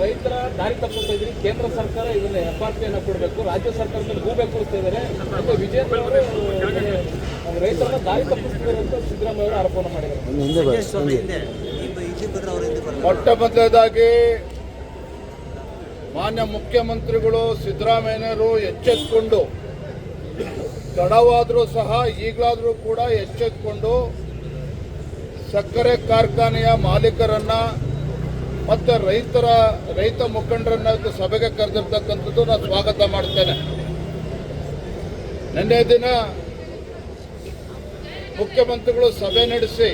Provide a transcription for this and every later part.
ರೈತರ ದಾರಿ ತಪ್ಪಿಸ್ತಾ ಇದ್ರಿ ಕೇಂದ್ರ ಸರ್ಕಾರ ಇದನ್ನ ಎಫ್ ಆರ್ ಪಿಯನ್ನು ಕೊಡಬೇಕು. ರಾಜ್ಯ ಸರ್ಕಾರದಲ್ಲಿ ಹೂ ಬೇಕು ಇದ್ದಾರೆ. ರೈತರನ್ನ ದಾರಿ ತಪ್ಪಿಸ್ತಿದ್ದಾರೆ ಅಂತ ಸಿದ್ದರಾಮಯ್ಯ ಅವರು ಆರೋಪವನ್ನು ಮಾಡಿದ್ದಾರೆ. ಮೊಟ್ಟ ಮೊದಲದಾಗಿ ಮಾನ್ಯ ಮುಖ್ಯಮಂತ್ರಿಗಳು ಸಿದ್ದರಾಮಯ್ಯನವರು ಎಚ್ಚೆತ್ಕೊಂಡು ತಡವಾದರೂ ಸಹ ಈಗಲಾದರೂ ಕೂಡ ಎಚ್ಚೆತ್ತುಕೊಂಡು ಸಕ್ಕರೆ ಕಾರ್ಖಾನೆಯ ಮಾಲೀಕರನ್ನ ಮತ್ತು ರೈತರ, ರೈತ ಮುಖಂಡರನ್ನ ಸಭೆಗೆ ಕರೆದಿರ್ತಕ್ಕಂಥದ್ದು ನಾನು ಸ್ವಾಗತ ಮಾಡ್ತೇನೆ. ನಿನ್ನೆ ದಿನ ಮುಖ್ಯಮಂತ್ರಿಗಳು ಸಭೆ ನಡೆಸಿ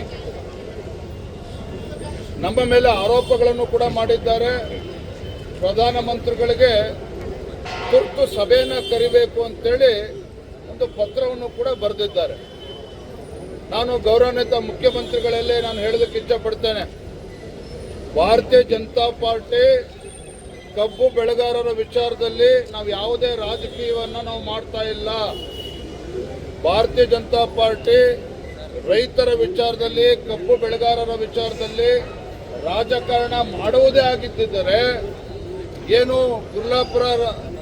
ನಮ್ಮ ಮೇಲೆ ಆರೋಪಗಳನ್ನು ಕೂಡ ಮಾಡಿದ್ದಾರೆ. ಪ್ರಧಾನಮಂತ್ರಿಗಳಿಗೆ ತುರ್ತು ಸಭೆಯನ್ನು ಕರಿಬೇಕು ಅಂತೇಳಿ ಒಂದು ಪತ್ರವನ್ನು ಕೂಡ ಬರೆದಿದ್ದಾರೆ. ನಾನು ಗೌರವಾನ್ವಿತ ಮುಖ್ಯಮಂತ್ರಿಗಳಲ್ಲೇ ನಾನು ಹೇಳೋದಕ್ಕೆ ಇಷ್ಟಪಡ್ತೇನೆ. ಭಾರತೀಯ ಜನತಾ ಪಾರ್ಟಿ ಕಬ್ಬು ಬೆಳೆಗಾರರ ವಿಚಾರದಲ್ಲಿ ನಾವು ಯಾವುದೇ ರಾಜಕೀಯವನ್ನು ನಾವು ಮಾಡ್ತಾ ಇಲ್ಲ. ಭಾರತೀಯ ಜನತಾ ಪಾರ್ಟಿ ರೈತರ ವಿಚಾರದಲ್ಲಿ, ಕಬ್ಬು ಬೆಳೆಗಾರರ ವಿಚಾರದಲ್ಲಿ ರಾಜಕಾರಣ ಮಾಡುವುದೇ ಆಗಿದ್ದರೆ ಏನು ಗುರ್ಲಾಪುರ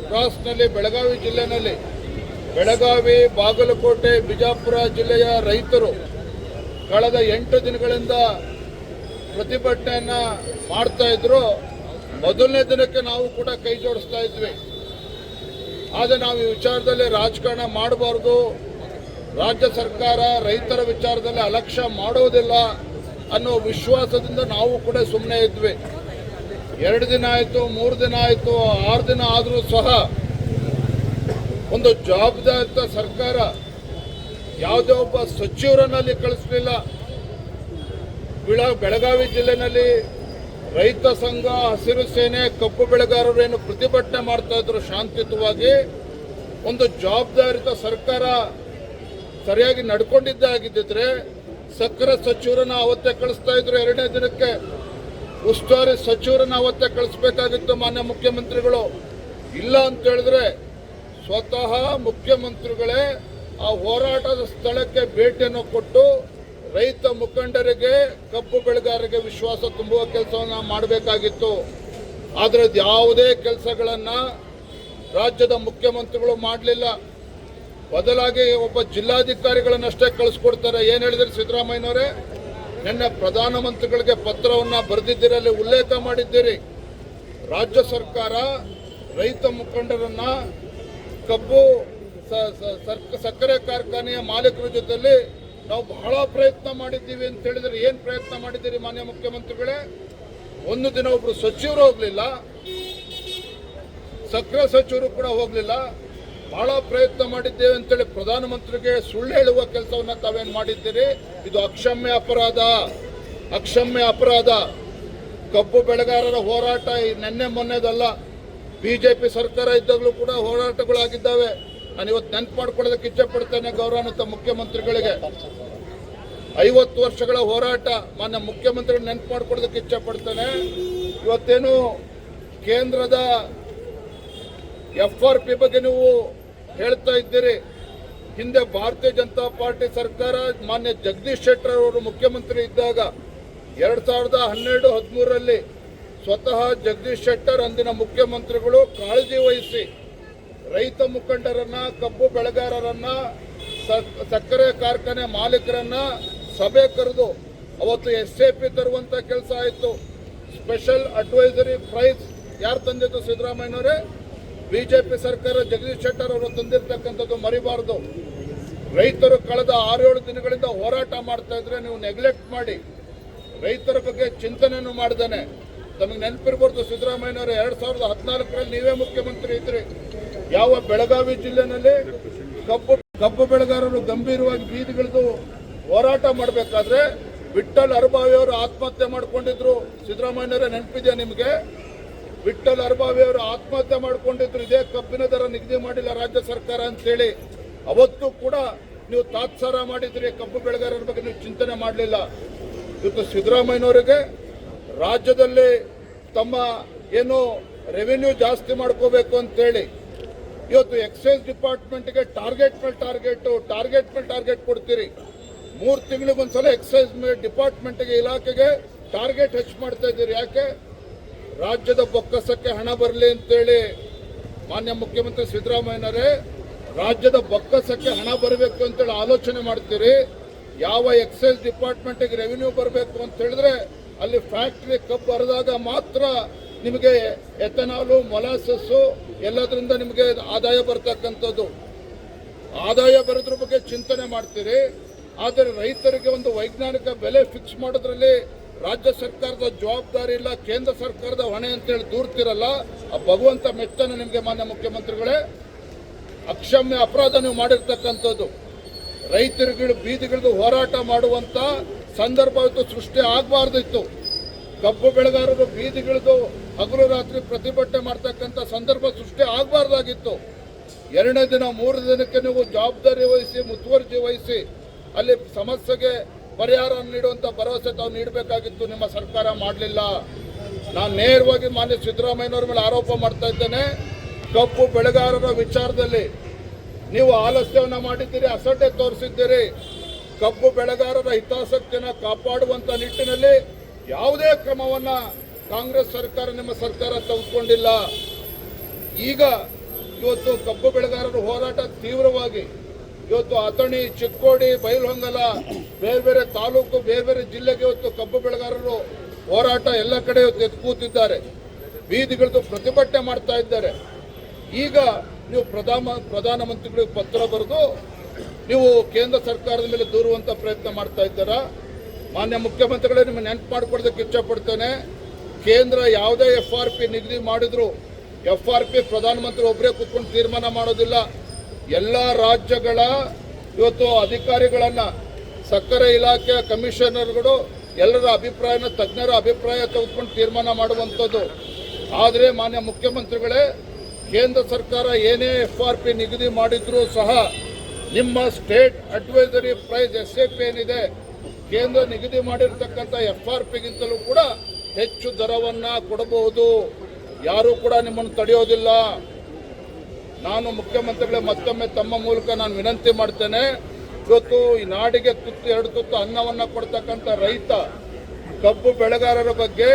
ಕ್ರಾಸ್ನಲ್ಲಿ ಬೆಳಗಾವಿ ಜಿಲ್ಲೆನಲ್ಲಿ ಬೆಳಗಾವಿ, ಬಾಗಲಕೋಟೆ, ಬಿಜಾಪುರ ಜಿಲ್ಲೆಯ ರೈತರು ಕಳೆದ ಎಂಟು ದಿನಗಳಿಂದ ಪ್ರತಿಭಟನೆಯನ್ನು ಮಾಡ್ತಾ ಇದ್ರು. ಮೊದಲನೇ ದಿನಕ್ಕೆ ನಾವು ಕೂಡ ಕೈ ಜೋಡಿಸ್ತಾ ಇದ್ವಿ. ಆದರೆ ನಾವು ಈ ವಿಚಾರದಲ್ಲಿ ರಾಜಕಾರಣ ಮಾಡಬಾರ್ದು. ರಾಜ್ಯ ಸರ್ಕಾರ ರೈತರ ವಿಚಾರದಲ್ಲಿ ಅಲಕ್ಷ್ಯ ಮಾಡೋದಿಲ್ಲ ಅನ್ನೋ ವಿಶ್ವಾಸದಿಂದ ನಾವು ಕೂಡ ಸುಮ್ಮನೆ ಇದ್ವಿ. ಎರಡು ದಿನ ಆಯಿತು, ಮೂರು ದಿನ ಆಯಿತು, ಆರು ದಿನ ಆದರೂ ಸಹ ಒಂದು ಜವಾಬ್ದಾರಿತ ಸರ್ಕಾರ ಯಾವುದೇ ಒಬ್ಬ ಸಚಿವರನ್ನಲ್ಲಿ ಕಳಿಸಲಿಲ್ಲ. ಬಿಳ ಬೆಳಗಾವಿ ಜಿಲ್ಲೆನಲ್ಲಿ ರೈತ ಸಂಘ, ಹಸಿರು ಸೇನೆ, ಕಬ್ಬು ಬೆಳೆಗಾರರೇನು ಪ್ರತಿಭಟನೆ ಮಾಡ್ತಾ ಇದ್ರು ಶಾಂತಿಯುತವಾಗಿ. ಒಂದು ಜವಾಬ್ದಾರಿತ ಸರ್ಕಾರ ಸರಿಯಾಗಿ ನಡ್ಕೊಂಡಿದ್ದೇ ಆಗಿದ್ದಿದ್ರೆ ಸಕ್ಕರೆ ಸಚಿವರನ್ನ ಅವತ್ತೇ ಕಳಿಸ್ತಾ ಇದ್ರು. ಎರಡನೇ ದಿನಕ್ಕೆ ಉಸ್ತುವಾರಿ ಸಚಿವರನ್ನ ಅವತ್ತೇ ಕಳಿಸ್ಬೇಕಾಗಿತ್ತು ಮಾನ್ಯ ಮುಖ್ಯಮಂತ್ರಿಗಳು. ಇಲ್ಲ ಅಂತ ಹೇಳಿದ್ರೆ ಸ್ವತಃ ಮುಖ್ಯಮಂತ್ರಿಗಳೇ ಆ ಹೋರಾಟದ ಸ್ಥಳಕ್ಕೆ ಭೇಟಿಯನ್ನು ಕೊಟ್ಟು ರೈತ ಮುಖಂಡರಿಗೆ, ಕಬ್ಬು ಬೆಳೆಗಾರರಿಗೆ ವಿಶ್ವಾಸ ತುಂಬುವ ಕೆಲಸವನ್ನು ಮಾಡಬೇಕಾಗಿತ್ತು. ಆದರೆ ಯಾವುದೇ ಕೆಲಸಗಳನ್ನು ರಾಜ್ಯದ ಮುಖ್ಯಮಂತ್ರಿಗಳು ಮಾಡಲಿಲ್ಲ. ಬದಲಾಗಿ ಒಬ್ಬ ಜಿಲ್ಲಾಧಿಕಾರಿಗಳನ್ನಷ್ಟೇ ಕಳಿಸ್ಕೊಡ್ತಾರೆ. ಏನು ಹೇಳಿದ್ರೆ ಸಿದ್ದರಾಮಯ್ಯನವರೇ? ನಿನ್ನೆ ಪ್ರಧಾನಮಂತ್ರಿಗಳಿಗೆ ಪತ್ರವನ್ನ ಬರೆದಿದ್ದೀರಲ್ಲಿ ಉಲ್ಲೇಖ ಮಾಡಿದ್ದೀರಿ. ರಾಜ್ಯ ಸರ್ಕಾರ ರೈತ ಮುಖಂಡರನ್ನ ಕಬ್ಬು ಸಕ್ಕರೆ ಕಾರ್ಖಾನೆಯ ಮಾಲೀಕರ ಜೊತೆಯಲ್ಲಿ ನಾವು ಬಹಳ ಪ್ರಯತ್ನ ಮಾಡಿದ್ದೀವಿ ಅಂತ ಹೇಳಿದ್ರೆ ಏನು ಪ್ರಯತ್ನ ಮಾಡಿದ್ದೀರಿ ಮಾನ್ಯ ಮುಖ್ಯಮಂತ್ರಿಗಳೇ? ಒಂದು ದಿನ ಒಬ್ರು ಸಚಿವರು ಹೋಗಲಿಲ್ಲ. ಸಕ್ಕರೆ ಸಚಿವರು ಕೂಡ ಹೋಗಲಿಲ್ಲ. ಬಹಳ ಪ್ರಯತ್ನ ಮಾಡಿದ್ದೇವೆ ಅಂತೇಳಿ ಪ್ರಧಾನಮಂತ್ರಿಗೆ ಸುಳ್ಳು ಹೇಳುವ ಕೆಲಸವನ್ನು ತಾವೇನು ಮಾಡಿದ್ದೀರಿ? ಇದು ಅಕ್ಷಮ್ಯ ಅಪರಾಧ. ಅಕ್ಷಮ್ಯ ಅಪರಾಧ. ಕಬ್ಬು ಬೆಳೆಗಾರರ ಹೋರಾಟ ನೆನ್ನೆ ಮೊನ್ನೆದಲ್ಲ. ಬಿಜೆಪಿ ಸರ್ಕಾರ ಇದ್ದಾಗಲೂ ಕೂಡ ಹೋರಾಟಗಳಾಗಿದ್ದಾವೆ. ನಾನು ಇವತ್ತು ನೆನ್ಪು ಮಾಡ್ಕೊಳ್ಳೋದಕ್ಕೆ ಇಚ್ಛೆ ಪಡ್ತೇನೆ ಗೌರವಾನ್ವಿತ ಮುಖ್ಯಮಂತ್ರಿಗಳಿಗೆ. ಐವತ್ತು ವರ್ಷಗಳ ಹೋರಾಟ ಮಾನ್ಯ ಮುಖ್ಯಮಂತ್ರಿಗಳು ನೆನ್ಪು ಮಾಡ್ಕೊಳ್ಳೋದಕ್ಕೆ ಇಚ್ಛೆ ಪಡ್ತೇನೆ. ಇವತ್ತೇನು ಕೇಂದ್ರದ ಎಫ್ ಆರ್ ಪಿ ಬಗ್ಗೆ ನೀವು ಹೇಳ್ತಾ ಇದ್ದೀರಿ. ಹಿಂದೆ ಭಾರತೀಯ ಜನತಾ ಪಾರ್ಟಿ ಸರ್ಕಾರ ಮಾನ್ಯ ಜಗದೀಶ್ ಶೆಟ್ಟರ್ ಅವರು ಮುಖ್ಯಮಂತ್ರಿ ಇದ್ದಾಗ ಎರಡ್ ಸಾವಿರದ ಹನ್ನೆರಡು ಹದಿಮೂರರಲ್ಲಿ ಸ್ವತಃ ಜಗದೀಶ್ ಶೆಟ್ಟರ್ ಅಂದಿನ ಮುಖ್ಯಮಂತ್ರಿಗಳು ಕಾಳಜಿ ವಹಿಸಿ ರೈತ ಮುಖಂಡರನ್ನ, ಕಬ್ಬು ಬೆಳೆಗಾರರನ್ನ ಸಕ್ಕರೆ ಕಾರ್ಖಾನೆ ಮಾಲೀಕರನ್ನ ಸಭೆ ಕರೆದು ಅವತ್ತು ಎಸ್ ಎ ಪಿ ತರುವಂತ ಕೆಲಸ ಆಯಿತು. ಸ್ಪೆಷಲ್ ಅಡ್ವೈಸರಿ ಪ್ರೈಸ್ ಯಾರು ತಂದಿದ್ದು ಸಿದ್ದರಾಮಯ್ಯನವರೇ? ಬಿಜೆಪಿ ಸರ್ಕಾರ ಜಗದೀಶ್ ಶೆಟ್ಟರ್ ಅವರು ತಂದಿರತಕ್ಕಂಥದ್ದು ಮರಿಬಾರದು. ರೈತರು ಕಳೆದ ಆರೇಳು ದಿನಗಳಿಂದ ಹೋರಾಟ ಮಾಡ್ತಾ ನೀವು ನೆಗ್ಲೆಕ್ಟ್ ಮಾಡಿ ರೈತರ ಬಗ್ಗೆ ಚಿಂತನೆಯನ್ನು ಮಾಡ್ದೇನೆ. ತಮಗೆ ನೆನಪಿರ್ಬೋದು, ಸಿದ್ದರಾಮಯ್ಯನವರು, ಎರಡ್ ಸಾವಿರದ ಹದಿನಾಲ್ಕರಲ್ಲಿ ನೀವೇ ಮುಖ್ಯಮಂತ್ರಿ ಇದ್ರಿ. ಯಾವ ಬೆಳಗಾವಿ ಜಿಲ್ಲೆನಲ್ಲಿ ಕಬ್ಬು ಕಬ್ಬು ಬೆಳೆಗಾರರು ಗಂಭೀರವಾಗಿ ಬೀದಿಗಿಳಿದು ಹೋರಾಟ ಮಾಡಬೇಕಾದ್ರೆ ವಿಠಲ್ ಅರ್ಬಾವಿಯವರು ಆತ್ಮಹತ್ಯೆ ಮಾಡ್ಕೊಂಡಿದ್ರು. ಸಿದ್ದರಾಮಯ್ಯನವರೇ, ನೆನಪಿದೆಯಾ ನಿಮಗೆ? ವಿಠಲ್ ಅರ್ಬಾವಿ ಅವರು ಆತ್ಮಹತ್ಯೆ ಮಾಡ್ಕೊಂಡಿದ್ರು. ಇದೇ ಕಬ್ಬಿನ ದರ ನಿಗದಿ ಮಾಡಿಲ್ಲ ರಾಜ್ಯ ಸರ್ಕಾರ ಅಂತೇಳಿ. ಅವತ್ತು ಕೂಡ ನೀವು ತಾತ್ಸಾರ ಮಾಡಿದ್ರಿ. ಕಬ್ಬು ಬೆಳೆಗಾರರ ಬಗ್ಗೆ ನೀವು ಚಿಂತನೆ ಮಾಡಲಿಲ್ಲ. ಇವತ್ತು ಸಿದ್ದರಾಮಯ್ಯನವರಿಗೆ ರಾಜ್ಯದಲ್ಲಿ ತಮ್ಮ ಏನು ರೆವಿನ್ಯೂ ಜಾಸ್ತಿ ಮಾಡ್ಕೋಬೇಕು ಅಂತೇಳಿ ಇವತ್ತು ಎಕ್ಸೈಸ್ ಡಿಪಾರ್ಟ್ಮೆಂಟ್ಗೆ ಟಾರ್ಗೆಟ್ ಮೇಲೆ ಟಾರ್ಗೆಟ್ ಟಾರ್ಗೆಟ್ ಮೇಲೆ ಟಾರ್ಗೆಟ್ ಕೊಡ್ತೀರಿ. ಮೂರು ತಿಂಗಳಿಗೊಂದ್ಸಲ ಎಕ್ಸೈಸ್ ಡಿಪಾರ್ಟ್ಮೆಂಟ್ಗೆ ಇಲಾಖೆಗೆ ಟಾರ್ಗೆಟ್ ಹೆಚ್ಚು ಮಾಡ್ತಾ ಇದ್ದೀರಿ. ಯಾಕೆ? ರಾಜ್ಯದ ಬೊಕ್ಕಸಕ್ಕೆ ಹಣ ಬರಲಿ ಅಂತೇಳಿ ಮಾನ್ಯ ಮುಖ್ಯಮಂತ್ರಿ ಸಿದ್ದರಾಮಯ್ಯನವರೇ ರಾಜ್ಯದ ಬೊಕ್ಕಸಕ್ಕೆ ಹಣ ಬರಬೇಕು ಅಂತೇಳಿ ಆಲೋಚನೆ ಮಾಡ್ತೀರಿ. ಯಾವ ಎಕ್ಸೈಸ್ ಡಿಪಾರ್ಟ್ಮೆಂಟ್ಗೆ ರೆವಿನ್ಯೂ ಬರಬೇಕು ಅಂತ ಹೇಳಿದ್ರೆ ಅಲ್ಲಿ ಫ್ಯಾಕ್ಟ್ರಿ ಕಬ್ಬು ಹರಿದಾಗ ಮಾತ್ರ ನಿಮಗೆ ಎಥನಾಲು, ಮೊಲಾಸಸ್ಸು ಎಲ್ಲದರಿಂದ ನಿಮಗೆ ಆದಾಯ ಬರ್ತಕ್ಕಂಥದ್ದು. ಆದಾಯ ಬರೋದ್ರ ಬಗ್ಗೆ ಚಿಂತನೆ ಮಾಡ್ತೀರಿ. ಆದರೆ ರೈತರಿಗೆ ಒಂದು ವೈಜ್ಞಾನಿಕ ಬೆಲೆ ಫಿಕ್ಸ್ ಮಾಡೋದ್ರಲ್ಲಿ ರಾಜ್ಯ ಸರ್ಕಾರದ ಜವಾಬ್ದಾರಿ ಇಲ್ಲ, ಕೇಂದ್ರ ಸರ್ಕಾರದ ಹೊಣೆ ಅಂತೇಳಿ ದೂರ್ತಿರಲ್ಲ. ಆ ಭಗವಂತ ಮೆಚ್ಚನ ನಿಮಗೆ ಮಾನ್ಯ ಮುಖ್ಯಮಂತ್ರಿಗಳೇ. ಅಕ್ಷಮ್ಯ ಅಪರಾಧ ನೀವು ಮಾಡಿರ್ತಕ್ಕಂಥದ್ದು. ರೈತರುಗಳು ಬೀದಿಗಿಳಿದು ಹೋರಾಟ ಮಾಡುವಂತ ಸಂದರ್ಭ ಇತ್ತು, ಸೃಷ್ಟಿ ಆಗಬಾರ್ದಿತ್ತು. ಕಬ್ಬು ಬೆಳೆಗಾರರು ಬೀದಿಗಿಳಿದು ಹಗಲು ರಾತ್ರಿ ಪ್ರತಿಭಟನೆ ಮಾಡ್ತಕ್ಕಂಥ ಸಂದರ್ಭ ಸೃಷ್ಟಿ ಆಗಬಾರ್ದಾಗಿತ್ತು. ಎರಡನೇ ದಿನ ಮೂರು ದಿನಕ್ಕೆ ನೀವು ಜವಾಬ್ದಾರಿ ವಹಿಸಿ, ಮುತುವರ್ಜಿ ವಹಿಸಿ, ಅಲ್ಲಿ ಸಮಸ್ಯೆಗೆ ಪರಿಹಾರ ನೀಡುವಂಥ ಭರವಸೆ ತಾವು ನೀಡಬೇಕಾಗಿತ್ತು. ನಿಮ್ಮ ಸರ್ಕಾರ ಮಾಡಲಿಲ್ಲ. ನಾನು ನೇರವಾಗಿ ಮಾನ್ಯ ಸಿದ್ದರಾಮಯ್ಯನವರ ಮೇಲೆ ಆರೋಪ ಮಾಡ್ತಾ ಇದ್ದೇನೆ. ಕಬ್ಬು ಬೆಳೆಗಾರರ ವಿಚಾರದಲ್ಲಿ ನೀವು ಆಲಸ್ಯವನ್ನು ಮಾಡಿದ್ದೀರಿ, ಅಸಡ್ಡೆ ತೋರಿಸಿದ್ದೀರಿ. ಕಬ್ಬು ಬೆಳೆಗಾರರ ಹಿತಾಸಕ್ತಿಯನ್ನು ಕಾಪಾಡುವಂತ ನಿಟ್ಟಿನಲ್ಲಿ ಯಾವುದೇ ಕ್ರಮವನ್ನ ಕಾಂಗ್ರೆಸ್ ಸರ್ಕಾರ ನಿಮ್ಮ ಸರ್ಕಾರ ತೆಗೆದುಕೊಂಡಿಲ್ಲ. ಈಗ ಇವತ್ತು ಕಬ್ಬು ಬೆಳೆಗಾರರ ಹೋರಾಟ ತೀವ್ರವಾಗಿ ಇವತ್ತು ಅಥಣಿ, ಚಿಕ್ಕೋಡಿ ಬೈಲ್ಹೊಂಗಲ ಬೇರೆ ಬೇರೆ ತಾಲೂಕು, ಬೇರೆ ಬೇರೆ ಜಿಲ್ಲೆಗೆ ಇವತ್ತು ಕಬ್ಬು ಬೆಳೆಗಾರರು ಹೋರಾಟ ಎಲ್ಲ ಕಡೆ ಇವತ್ತು ಕೂತಿದ್ದಾರೆ. ಬೀದಿಗಳದ್ದು ಪ್ರತಿಭಟನೆ ಮಾಡ್ತಾ ಇದ್ದಾರೆ. ಈಗ ನೀವು ಪ್ರಧಾನ ಪ್ರಧಾನಮಂತ್ರಿಗಳಿಗೆ ಪತ್ರ ಬರೆದು ನೀವು ಕೇಂದ್ರ ಸರ್ಕಾರದ ಮೇಲೆ ದೂರುವಂತ ಪ್ರಯತ್ನ ಮಾಡ್ತಾ ಇದ್ದೀರಾ? ಮಾನ್ಯ ಮುಖ್ಯಮಂತ್ರಿಗಳೇ, ನಿಮ್ಮ ನೆನಪು ಮಾಡ್ಕೊಡೋದಕ್ಕೆ ಇಚ್ಛಪಡ್ತೇನೆ. ಕೇಂದ್ರ ಯಾವುದೇ ಎಫ್ ಆರ್ ಪಿ ನಿಗದಿ ಮಾಡಿದ್ರು ಎಫ್ ಆರ್ ಪಿ ಪ್ರಧಾನಮಂತ್ರಿ ಒಬ್ಬರೇ ಕೂತ್ಕೊಂಡು ತೀರ್ಮಾನ ಮಾಡೋದಿಲ್ಲ. ಎಲ್ಲ ರಾಜ್ಯಗಳ ಇವತ್ತು ಅಧಿಕಾರಿಗಳನ್ನ, ಸಕ್ಕರೆ ಇಲಾಖೆಯ ಕಮಿಷನರ್ಗಳು ಎಲ್ಲರ ಅಭಿಪ್ರಾಯನ, ತಜ್ಞರ ಅಭಿಪ್ರಾಯ ತೆಗೆದುಕೊಂಡು ತೀರ್ಮಾನ ಮಾಡುವಂಥದ್ದು. ಆದರೆ ಮಾನ್ಯ ಮುಖ್ಯಮಂತ್ರಿಗಳೇ, ಕೇಂದ್ರ ಸರ್ಕಾರ ಏನೇ ಎಫ್ ಆರ್ ಪಿ ನಿಗದಿ ಮಾಡಿದ್ರೂ ಸಹ ನಿಮ್ಮ state advisory price S F ಏನಿದೆ, ಕೇಂದ್ರ ನಿಗದಿ ಮಾಡಿರ್ತಕ್ಕಂಥ ಎಫ್ ಆರ್ ಪಿಗಿಂತಲೂ ಕೂಡ ಹೆಚ್ಚು ದರವನ್ನು ಕೊಡಬಹುದು. ಯಾರೂ ಕೂಡ ನಿಮ್ಮನ್ನು ತಡೆಯೋದಿಲ್ಲ. ನಾನು ಮುಖ್ಯಮಂತ್ರಿಗಳೇ ಮತ್ತೊಮ್ಮೆ ತಮ್ಮ ಮೂಲಕ ನಾನು ವಿನಂತಿ ಮಾಡ್ತೇನೆ. ಇವತ್ತು ಈ ನಾಡಿಗೆ ತುತ್ತು, ಎರಡು ತುತ್ತು ಅನ್ನವನ್ನ ಕೊಡ್ತಕ್ಕಂಥ ರೈತ, ಕಬ್ಬು ಬೆಳೆಗಾರರ ಬಗ್ಗೆ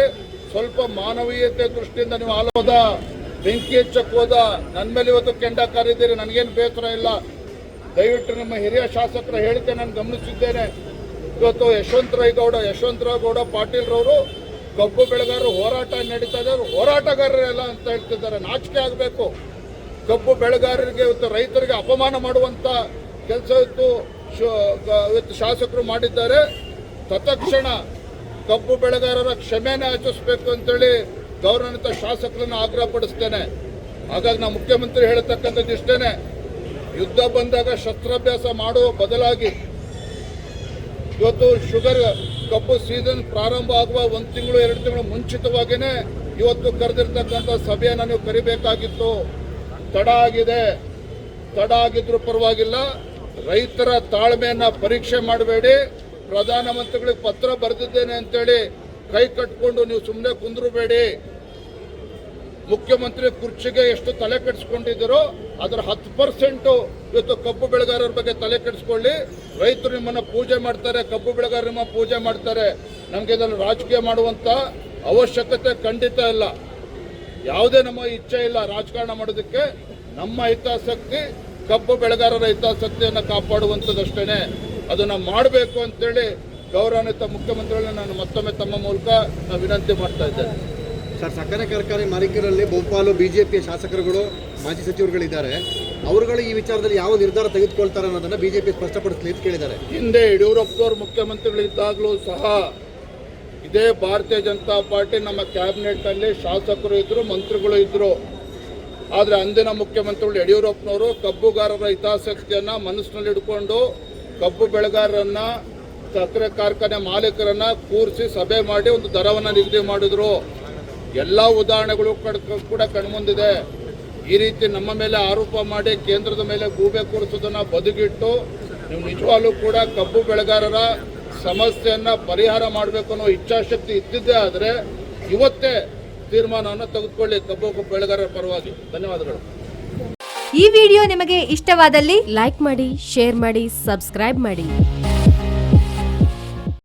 ಸ್ವಲ್ಪ ಮಾನವೀಯತೆ ದೃಷ್ಟಿಯಿಂದ ನೀವು ಆಲೋದ. ಬೆಂಕಿ ಹೆಚ್ಚಕ್ಕೆ ಹೋದ. ನನ್ನ ಮೇಲೆ ಇವತ್ತು ಕೆಂಡ ಕರೀದಿರಿ ನನಗೇನು ಬೇಸರ ಇಲ್ಲ. ದಯವಿಟ್ಟು ನಮ್ಮ ಹಿರಿಯ ಶಾಸಕರ ಹೇಳಿಕೆ ನಾನು ಗಮನಿಸಿದ್ದೇನೆ. ಇವತ್ತು ಯಶವಂತರಾಯಗೌಡ ಗೌಡ ಯಶವಂತರಾವ್ ಗೌಡ ಪಾಟೀಲ್ ರವರು ಕಬ್ಬು ಬೆಳೆಗಾರರು ಹೋರಾಟ ನಡೀತಾ ಇದ್ದಾರೆ. ಹೋರಾಟಗಾರರೆಲ್ಲ ಅಂತ ಹೇಳ್ತಿದ್ದಾರೆ. ನಾಚಿಕೆ ಆಗಬೇಕು. ಕಬ್ಬು ಬೆಳೆಗಾರರಿಗೆ, ಇವತ್ತು ರೈತರಿಗೆ ಅಪಮಾನ ಮಾಡುವಂತ ಕೆಲಸ ಇವತ್ತು ಇವತ್ತು ಶಾಸಕರು ಮಾಡಿದ್ದಾರೆ. ತತ್ಕ್ಷಣ ಕಬ್ಬು ಬೆಳೆಗಾರರ ಕ್ಷಮೆನ ಆಚರಿಸಬೇಕು ಅಂತೇಳಿ ಗೌರವಾನ್ವಿತ ಶಾಸಕರನ್ನು ಆಗ್ರಹಪಡಿಸ್ತೇನೆ. ಹಾಗಾಗಿ ನಾ ಮುಖ್ಯಮಂತ್ರಿ ಹೇಳತಕ್ಕಂಥದ್ದು ಇಷ್ಟೇನೆ. ಯುದ್ಧ ಬಂದಾಗ ಶಸ್ತ್ರಾಭ್ಯಾಸ ಮಾಡುವ ಬದಲಾಗಿ ಇವತ್ತು ಶುಗರ್ ಕಬ್ಬು ಸೀಸನ್ ಪ್ರಾರಂಭ ಆಗುವ ಒಂದು ತಿಂಗಳು, ಎರಡು ತಿಂಗಳು ಮುಂಚಿತವಾಗಿಯೇ ಇವತ್ತು ಕರೆದಿರ್ತಕ್ಕಂಥ ಸಭೆಯನ್ನು ನೀವು ಕರಿಬೇಕಾಗಿತ್ತು. ತಡ ಆಗಿದೆ. ತಡ ಆಗಿದ್ರೂ ಪರವಾಗಿಲ್ಲ. ರೈತರ ತಾಳ್ಮೆಯನ್ನು ಪರೀಕ್ಷೆ ಮಾಡಬೇಡಿ. ಪ್ರಧಾನಮಂತ್ರಿಗಳಿಗೆ ಪತ್ರ ಬರೆದಿದ್ದೇನೆ ಅಂತೇಳಿ ಕೈ ಕಟ್ಕೊಂಡು ನೀವು ಸುಮ್ಮನೆ ಕುಂದ್ರಬೇಡಿ. ಮುಖ್ಯಮಂತ್ರಿ ಕುರ್ಚಿಗೆ ಎಷ್ಟು ತಲೆ ಕೆಡಿಸ್ಕೊಂಡಿದ್ದೀರೋ ಅದರ ಹತ್ತು ಪರ್ಸೆಂಟು ಇವತ್ತು ಕಬ್ಬು ಬೆಳೆಗಾರರ ಬಗ್ಗೆ ತಲೆ ಕೆಡಿಸ್ಕೊಳ್ಳಿ. ರೈತರು ನಿಮ್ಮನ್ನು ಪೂಜೆ ಮಾಡ್ತಾರೆ, ಕಬ್ಬು ಬೆಳೆಗಾರರು ನಿಮ್ಮ ಪೂಜೆ ಮಾಡ್ತಾರೆ. ನಮಗೆ ಇದನ್ನು ರಾಜಕೀಯ ಮಾಡುವಂತ ಅವಶ್ಯಕತೆ ಖಂಡಿತ ಇಲ್ಲ. ಯಾವುದೇ ನಮ್ಮ ಇಚ್ಛೆ ಇಲ್ಲ ರಾಜಕಾರಣ ಮಾಡೋದಕ್ಕೆ. ನಮ್ಮ ಹಿತಾಸಕ್ತಿ ಕಬ್ಬು ಬೆಳೆಗಾರರ ಹಿತಾಸಕ್ತಿಯನ್ನು ಕಾಪಾಡುವಂಥದ್ದಷ್ಟೇನೆ. ಅದನ್ನು ಮಾಡಬೇಕು ಅಂತೇಳಿ ಗೌರವಾನ್ವಿತ ಮುಖ್ಯಮಂತ್ರಿಗಳನ್ನ ನಾನು ಮತ್ತೊಮ್ಮೆ ತಮ್ಮ ಮೂಲಕ ನಾನು ವಿನಂತಿ ಮಾಡ್ತಾ ಇದ್ದೇನೆ. ಸರ್, ಸಕ್ಕರೆ ಕಾರ್ಖಾನೆ ಮಾಲೀಕರಲ್ಲಿ ಬಹುಪಾಲು ಬಿಜೆಪಿಯ ಶಾಸಕರುಗಳು, ಮಾಜಿ ಸಚಿವರುಗಳಿದ್ದಾರೆ. ಅವರುಗಳು ಈ ವಿಚಾರದಲ್ಲಿ ಯಾವ ನಿರ್ಧಾರ ತೆಗೆದುಕೊಳ್ತಾರೆ ಅನ್ನೋದನ್ನ ಬಿಜೆಪಿ ಸ್ಪಷ್ಟಪಡಿಸಲಿ ಅಂತ ಕೇಳಿದ್ದಾರೆ. ಹಿಂದೆ ಯಡಿಯೂರಪ್ಪನವರು ಮುಖ್ಯಮಂತ್ರಿಗಳಿದ್ದಾಗಲೂ ಸಹ ಇದೇ ಭಾರತೀಯ ಜನತಾ ಪಾರ್ಟಿ ನಮ್ಮ ಕ್ಯಾಬಿನೆಟ್ನಲ್ಲಿ ಶಾಸಕರು ಇದ್ದರು ಮಂತ್ರಿಗಳು ಇದ್ದರು ಆದರೆ ಅಂದಿನ ಮುಖ್ಯಮಂತ್ರಿಗಳು ಯಡಿಯೂರಪ್ಪನವರು ಕಬ್ಬುಗಾರರ ಹಿತಾಸಕ್ತಿಯನ್ನು ಮನಸ್ಸಿನಲ್ಲಿ ಇಟ್ಕೊಂಡು ಕಬ್ಬು ಬೆಳೆಗಾರರನ್ನ, ಸಕ್ಕರೆ ಕಾರ್ಖಾನೆ ಮಾಲೀಕರನ್ನ ಕೂರಿಸಿ ಸಭೆ ಮಾಡಿ ಒಂದು ದರವನ್ನು ನಿಗದಿ ಮಾಡಿದ್ರು. ಎಲ್ಲ ಉದಾಹರಣೆಗಳು ಕಡ್- ಕಣ್ಮುಂದಿದೆ. ಈ ರೀತಿ ನಮ್ಮ ಮೇಲೆ ಆರೋಪ ಮಾಡಿ ಕೇಂದ್ರದ ಮೇಲೆ ಗೂಬೆ ಕೂರಿಸೋದನ್ನ ಬದುಗಿಟ್ಟು ನೀವು ನಿಜವಾಗ್ಲೂ ಕೂಡ ಕಬ್ಬು ಬೆಳೆಗಾರರ ಸಮಸ್ಯೆಯನ್ನ ಪರಿಹಾರ ಮಾಡಬೇಕು ಅನ್ನೋ ಇಚ್ಛಾಶಕ್ತಿ ಇದ್ದಿದ್ದೇ ಆದರೆ ಇವತ್ತೇ ತೀರ್ಮಾನವನ್ನು ತೆಗೆದುಕೊಳ್ಳಿ ಕಬ್ಬು ಬೆಳೆಗಾರರ ಪರವಾಗಿ. ಧನ್ಯವಾದಗಳು. ಈ ವಿಡಿಯೋ ನಿಮಗೆ ಇಷ್ಟವಾದಲ್ಲಿ ಲೈಕ್ ಮಾಡಿ, ಶೇರ್ ಮಾಡಿ, ಸಬ್ಸ್ಕ್ರೈಬ್ ಮಾಡಿ.